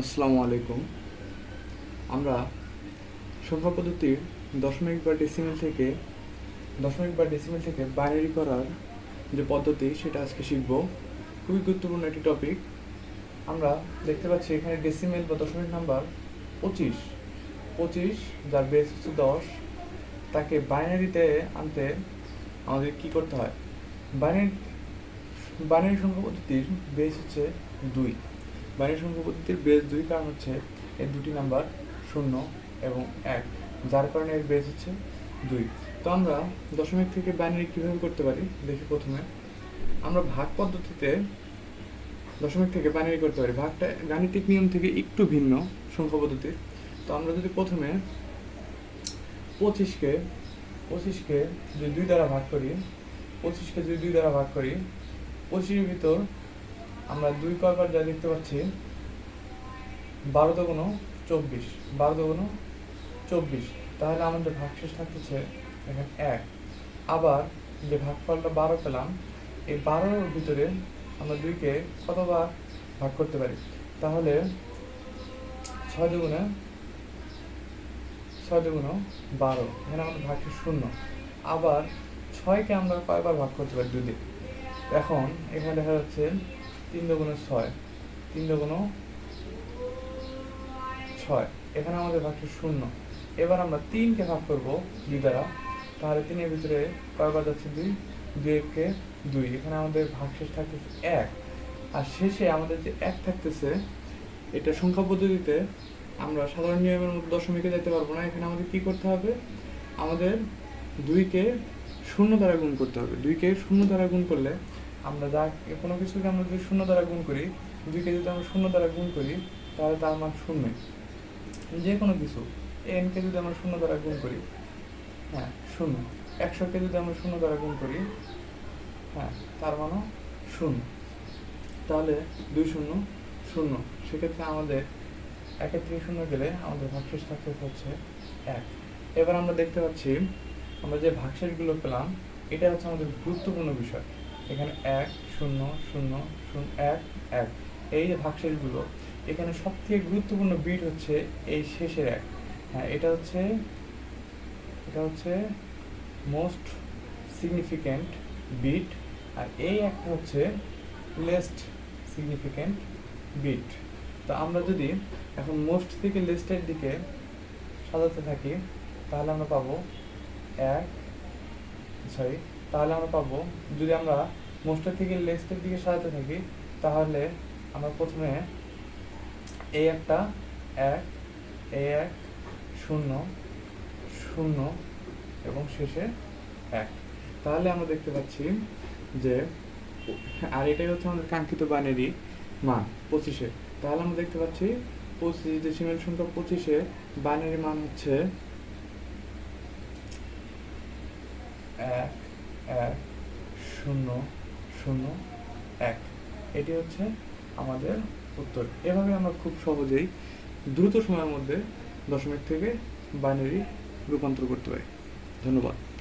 আসসালামু আলাইকুম। আমরা সংখ্যা পদ্ধতির দশমিক বা ডেসিমেল থেকে, দশমিক বা ডেসিমেল থেকে বাইনারি করার যে পদ্ধতি, সেটা আজকে শিখব। খুবই গুরুত্বপূর্ণ একটি টপিক আমরা দেখতে পাচ্ছি এখানে ডেসিমেল বা দশমিক নাম্বার পঁচিশ। পঁচিশ, যার বেস হচ্ছে দশ, তাকে বাইনারিতে আনতে আমাদের কি করতে হয়? বাইনারি বাইনারি সংখ্যা পদ্ধতির বেস হচ্ছে দুই। বাইনারি সংখ্যা পদ্ধতির বেস দুই কারণ হচ্ছে এর দুটি নাম্বার শূন্য এবং এক, যার কারণে এর বেস হচ্ছে দুই। তো আমরা দশমিক থেকে বাইনারি কীভাবে করতে পারি? দেখি প্রথমে। আমরা ভাগ পদ্ধতিতে দশমিক থেকে বাইনারি করতে পারি। ভাগটা গাণিতিক নিয়ম থেকে একটু ভিন্ন সংখ্যা পদ্ধতির তো আমরা যদি প্রথমে পঁচিশকে পঁচিশকে যদি দুই দ্বারা ভাগ করি, পঁচিশকে যদি দুই দ্বারা ভাগ করি, পঁচিশের ভিতর আমরা দুই কয়বার যা দেখতে পাচ্ছি বারো দুগুণ চব্বিশ বারো দুগুণ চব্বিশ। তাহলে আমাদের ভাগশেষ থাকতেছে এখানে এক। আবার যে ভাগফলটা বারো পেলাম, এই বারোর ভিতরে আমরা দুইকে কতবার ভাগ করতে পারি? তাহলে ছয় দুগুণে ছয় দুগুণ বারো। এখানে আমাদের ভাগশেষ শূন্য। আবার ছয়কে আমরা কয়বার ভাগ করতে পারি? দুই দিয়ে এখন এখানে দেখা যাচ্ছে তিন দুগুণে ছয়। তিন দুগুণ ছয়। এখানে আমাদের ভাগশেষ শূন্য। এবার আমরা তিনকে ভাগ করব দুই দ্বারা। তাহলে তিনের ভিতরে কয়বার যাচ্ছে দুই? দুই এককে দুই। এখানে আমাদের ভাগশেষ থাকতেছে এক। আর শেষে আমাদের যে এক থাকতেছে, এটা সংখ্যা পদ্ধতিতে আমরা সাধারণ নিয়মের মতো দশমিকে যেতে পারব না। এখানে আমাদের কি করতে হবে? আমাদের দুইকে শূন্য দ্বারা গুণ করতে হবে। দুইকে শূন্য দ্বারা গুণ করলে আমরা যা কোনো কিছুকে আমরা যদি শূন্য দ্বারা গুণ করি, দুইকে যদি আমরা শূন্য দ্বারা গুণ করি, তাহলে তার মান শূন্য। যে কোনো কিছু। এনকে যদি আমরা শূন্য দ্বারা গুণ করি হ্যাঁ শূন্য। একশোকে যদি আমরা শূন্য দ্বারা গুণ করি হ্যাঁ তার মানও শূন্য। তাহলে দুই শূন্য শূন্য। সেক্ষেত্রে আমাদের একের থেকে শূন্য গেলে আমাদের ভাগশেষ থাকতে হচ্ছে এক। এবার আমরা দেখতে পাচ্ছি, আমরা যে ভাগশেষগুলো পেলাম, এটা হচ্ছে আমাদের গুরুত্বপূর্ণ বিষয়। এখানে এক, শূন্য শূন্য শূন্য, এক এক। এই যে ভাগশেষগুলো, এখানে সব থেকে গুরুত্বপূর্ণ বিট হচ্ছে এই শেষের এক। হ্যাঁ এটা হচ্ছে এটা হচ্ছে মোস্ট সিগনিফিক্যান্ট বিট, আর এই একটা হচ্ছে লেস্ট সিগনিফিক্যান্ট বিট। তো আমরা যদি এখন মোস্ট থেকে লিস্টের দিকে সাজাতে থাকি, তাহলে আমরা পাবো এক সরি তাহলে আমরা পাবো, যদি আমরা মোস্টের থেকে লিস্টের দিকে সাজাতে থাকি, তাহলে আমরা প্রথমে এই একটা এক, এই এক, শূন্য শূন্য, এবং শেষে এক। তাহলে আমরা দেখতে পাচ্ছি যে, আর এটাই হচ্ছে আমাদের কাঙ্ক্ষিত বানেরই মান, পঁচিশে। তাহলে আমরা দেখতে পাচ্ছি পঁচিশ ডেসিমেল সংখ্যা পঁচিশে বানের মান হচ্ছে এক এক, শূন্য শূন্য, এক। এটি হচ্ছে আমাদের উত্তর। এভাবে আমরা খুব সহজেই দ্রুত সময়ের মধ্যে দশমিক থেকে বাইনারি রূপান্তর করতে পারি। ধন্যবাদ।